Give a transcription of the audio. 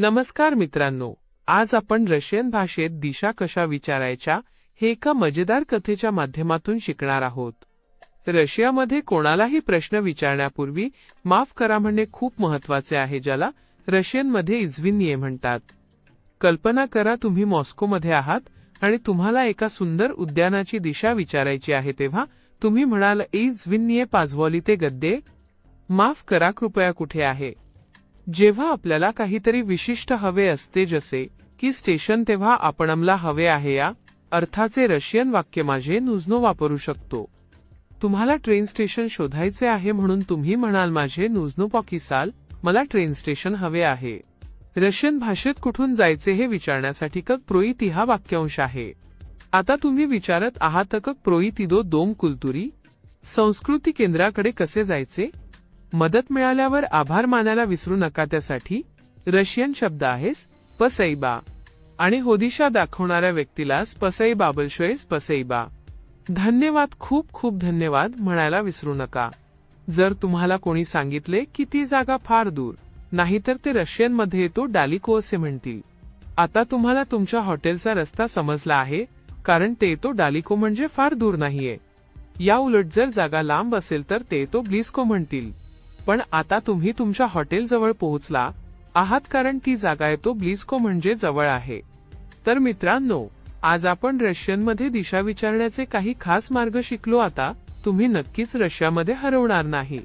नमस्कार मित्रांनो आज आपण रशियन भाषेत दिशा कशा विचारायच्या हे एका मजेदार कथेच्या माध्यमातून शिकणार आहोत. रशियामध्ये कोणालाही प्रश्न विचारण्यापूर्वी माफ करा म्हणणे खूप महत्त्वाचे आहे ज्याला रशियनमध्ये इझविनिये म्हणतात. कल्पना करा तुम्ही मॉस्कोमध्ये आहात आणि तुम्हाला एका सुंदर उद्यानाची दिशा विचारायची आहे तेव्हा तुम्ही म्हणाल इझविनिये पाझवॉली ते गद्दे. माफ करा कृपया कुठे आहे? जेव्हा आपल्याला काहीतरी विशिष्ट हवे असते जसे की स्टेशन तेव्हा आपण हवे आहे या अर्थाचे रशियन वाक्य माझे नुजनो वापरू शकतो. तुम्हाला ट्रेन स्टेशन शोधायचे आहे म्हणून तुम्ही म्हणाल माझे नुजनो पॉकिसाल मला ट्रेन स्टेशन हवे आहे. रशियन भाषेत कुठून जायचे हे विचारण्यासाठी कक प्रोईती हा वाक्यांश आहे. आता तुम्ही विचारत आहात कक प्रोईतिदो दोम कुलतुरी? संस्कृती केंद्राकडे कसे जायचे? मदत मिळाल्यावर आभार मानायला विसरू नका त्यासाठी. रशियन शब्द आहेस पसैबा. आणि होदिशा दाखवणाऱ्या व्यक्तीला स्पसई बाबलशोय स्पसैबा. धन्यवाद खूप खूप धन्यवाद म्हणायला विसरू नका. जर तुम्हाला कोणी सांगितले की ती जागा फार दूर नाहीतर ते रशियनमध्ये येतो डालिको असे म्हणतील. आता तुम्हाला तुमच्या हॉटेलचा रस्ता समजला आहे कारण ते तो डालिको म्हणजे फार दूर नाहीये. या उलट जर जागा लांब असेल तर ते तो ब्लिस्को म्हणतील. पण आता तुम्ही तुमच्या हॉटेल जवळ पोहोचला आहात कारण ती जागा येतो ब्लिस्को म्हणजे जवळ आहे. तर मित्रांनो आज आपण रशियनमध्ये दिशा विचारण्याचे काही खास मार्ग शिकलो आता तुम्ही नक्कीच रशियामध्ये हरवणार नाही.